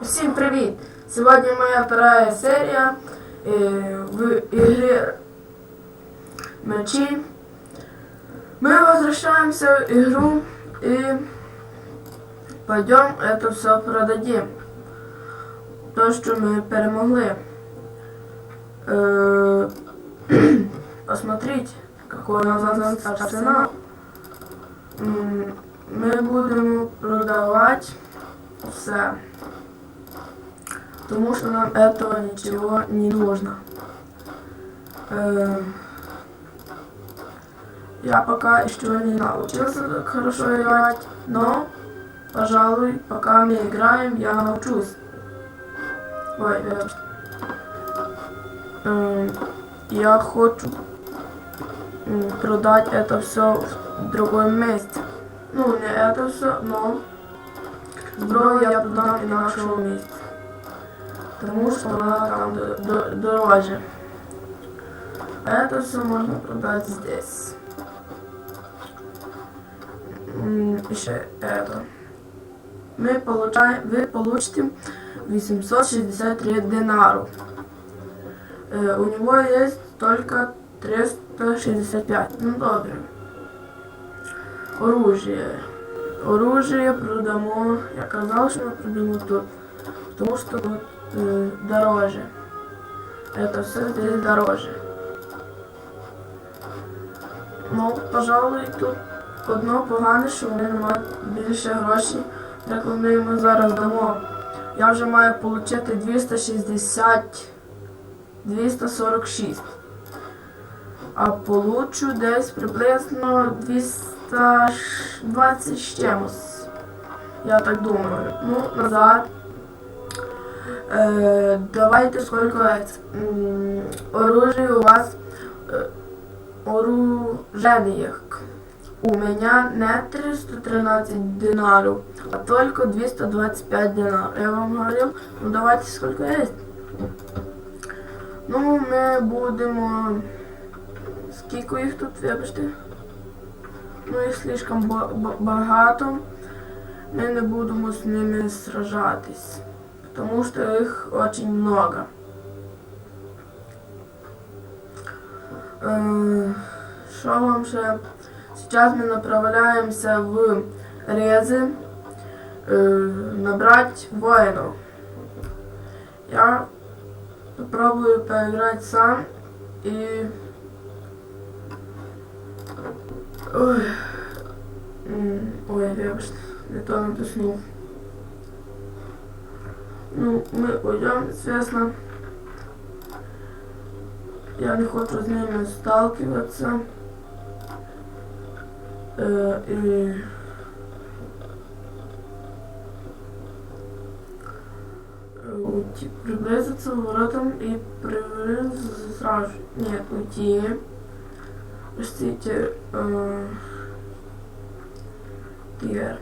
Всім привіт! Сьогодні моя вторая серія э, в игре Мечи. Мы возвращаемся в игру и пойдем это все продадим. То, що ми перемогли. Э, посмотрите, какой у нас арсенал. М, Ми будемо продавати все. Потому что нам этого ничего не нужно. Э, Я пока еще не научился так хорошо играть, но, пожалуй, пока мы играем, я научусь. Ой, э, э, я хочу м, продать это все в другом месте. Ну, не это все, но зброю я продам в інакшому місці. Тому що вона там д- д- дороже. А это все можно продать здесь. М, Еще это. Мы получаем, вы получите 863 динару. Э, у него есть только 365. Ну добре. Оружие. Оружие продамо. Я казав, що ми продамо тут. Потому что тут э, дороже. Это все здесь дороже. Ну, пожалуй, тут одно погане, що вони не мають більше грошей, як вони йому зараз дамо. Я вже маю отримати 260 246. А получу десь приблизно 220 з чимось. Я так думаю. Ну, назад Э, давайте сколько м, оружия у вас э, оружейных. У меня не 313 динаров, а только 225 динаров. Я вам говорил, ну давайте сколько есть. Ну, ми будемо... Скільки їх тут, вибачте? Ну, їх слишком ба- ба- багато. Ми не будемо з ними сражатись. Потому что их очень много. Э, Что вам ще? Сейчас мы направляемся в Резы э, набрать воинов. Я попробую поиграть сам и... Ой, Ой, вибачте, не то натиснув. Ну, ми уйдем, звісно. Я не хочу з ними сталкиваться. І... Е, Уйти, приблизиться к воротам и приблизиться сразу. Нет, уйти. Простите. Э, Тигр.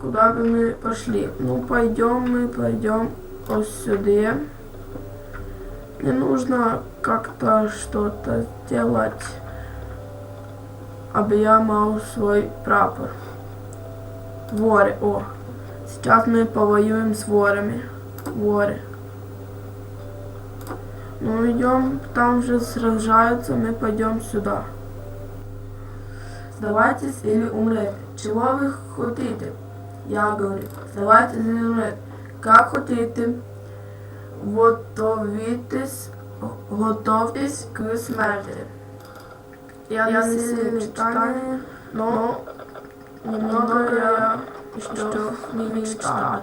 Куда бы мы пошли? Ну, пойдем мы, пойдем вот сюда. Мне нужно как-то что-то сделать, aby я мал свой прапор. Воры, о. Сейчас мы повоюем с ворами. Воры. Ну, идем, там же сражаются, мы пойдем сюда. Сдавайтесь или умрете. Чего вы хотите? Я говорю, или умрете. Как хотите, готовитесь, готовьтесь к смерти. Я, не сильный в читании, но немного я еще не мечтаю.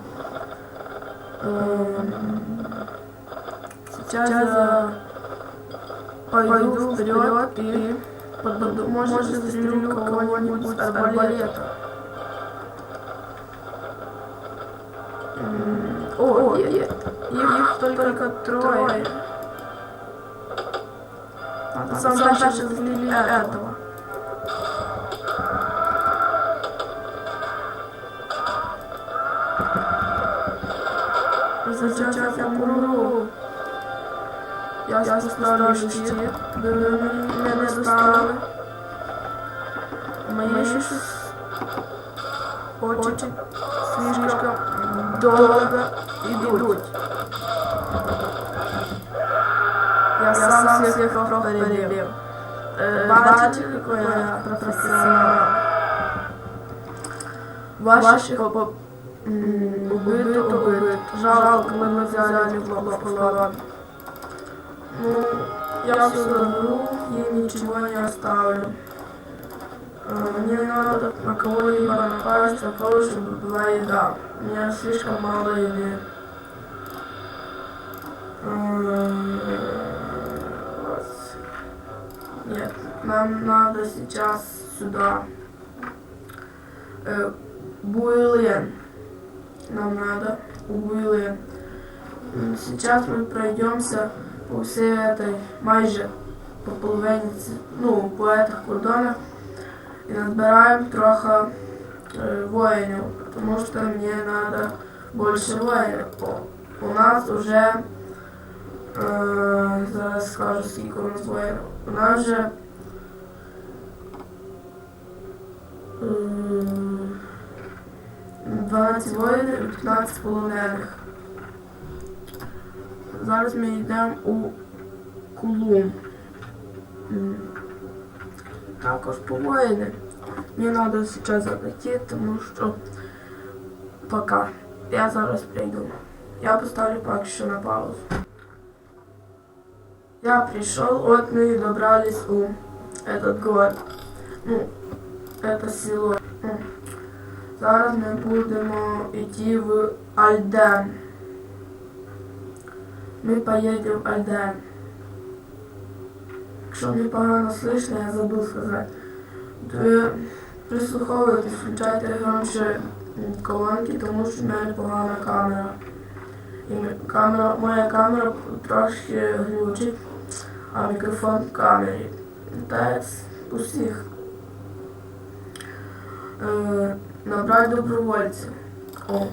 Сейчас я пойду вперед и подбуду, может застрелю кого-нибудь с арбалета. О, нет, нет, их только трое. Надо сам дальше застрелить этого. Сейчас я помру. Я поставлю щит, би ви мене не достали. Моє щось очі слишком довго йдуть. Я сам всіх перебив. Е, Бачите, який я професіонал. Ваших убито, убито. Жалко, мы не взяли в полон. Ну, я все заберу и ничего не оставлю. Мне надо на кого-либо напасть, на того, чтобы была еда. У меня слишком мало еды. Нет, нам надо сейчас сюда. Э, Буйлен. Нам надо Буйлен. Сейчас мы пройдемся по всей этой, майже по половині, ці- ну, по этих кордонах і назбираємо трохи е, воїнів, тому що мені треба більше воїнів. У нас вже, е, зараз скажу скільки у нас воїнів, у нас вже м, 12 воїнів і 15 полонених. Зараз ми йдемо у Кулум. Також по воїни. Мені треба зараз залетіти, тому що пока. Я зараз прийду. Я поставлю поки що на паузу. Я пришел, вот мы и добрались у этот город. Ну, это село. Ну, Зараз ми будемо йти в Альден. Ми поїдемо в Альден. Якщо мені погано слышно, я забув сказати. Ви прислуховуйтесь, включайте громче колонки, тому що в мене погана камера. І камера, моя камера трошки глючить, а мікрофон в камері. Так, у всіх. Е, набрати добровольців. О,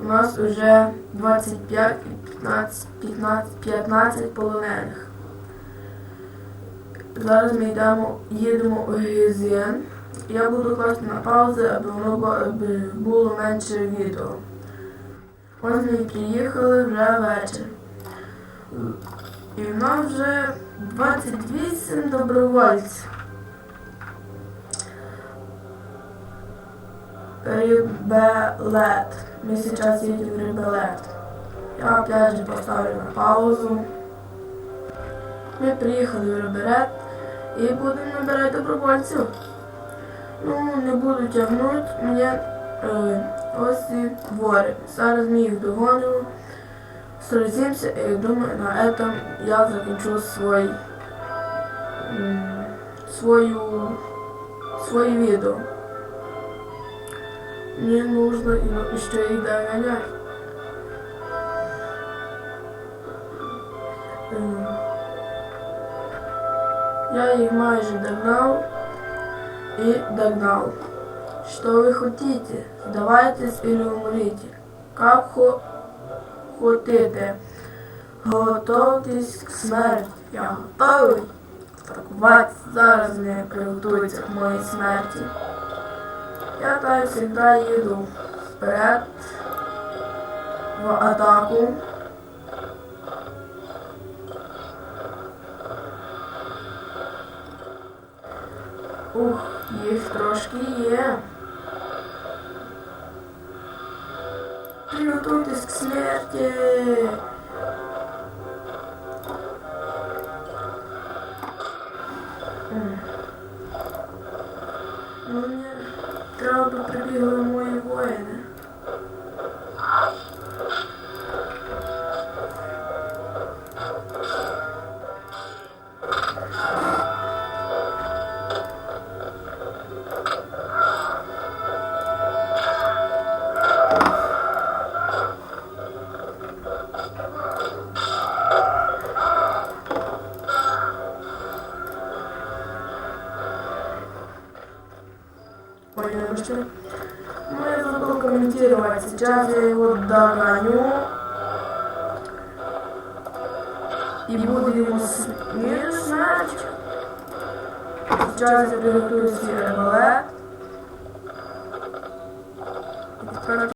у нас вже 25 і 15, 15, 15 полонених. Зараз ми йдемо, їдемо у Гізіен. Я буду класти на паузу, аби воно було менше відео. Ось ми приїхали вже вечір. І в нас вже 28 добровольців. Рибелет. Мы сейчас едем в Рибелет. Я опять же поставлю на паузу. Ми приїхали в Рибелет і будемо набирати добровольців. Ну, не буду тягнути, мені е, ось ці двори. Зараз ми їх догонимо, сразимся і думаю, на этом я закінчу свой, свою, своє відео. Мне нужно еще их догонять. Я их майже догнал и догнал. Что вы хотите? Сдавайтесь или умрите. Как хо хотите. Готовьтесь к смерти. Я готовий. Так вот, зараз не приготується к моїй смерті. Я так всегда еду вперед в атаку. Ух, їх трошки є. Приготуйтесь к смерти. М. Ну, мені треба би прибігли мої Ой, вибачте. Ну, я забыл комментировать. Сейчас я его догоню. И буду ему смешать. Сейчас я приготую себе балет.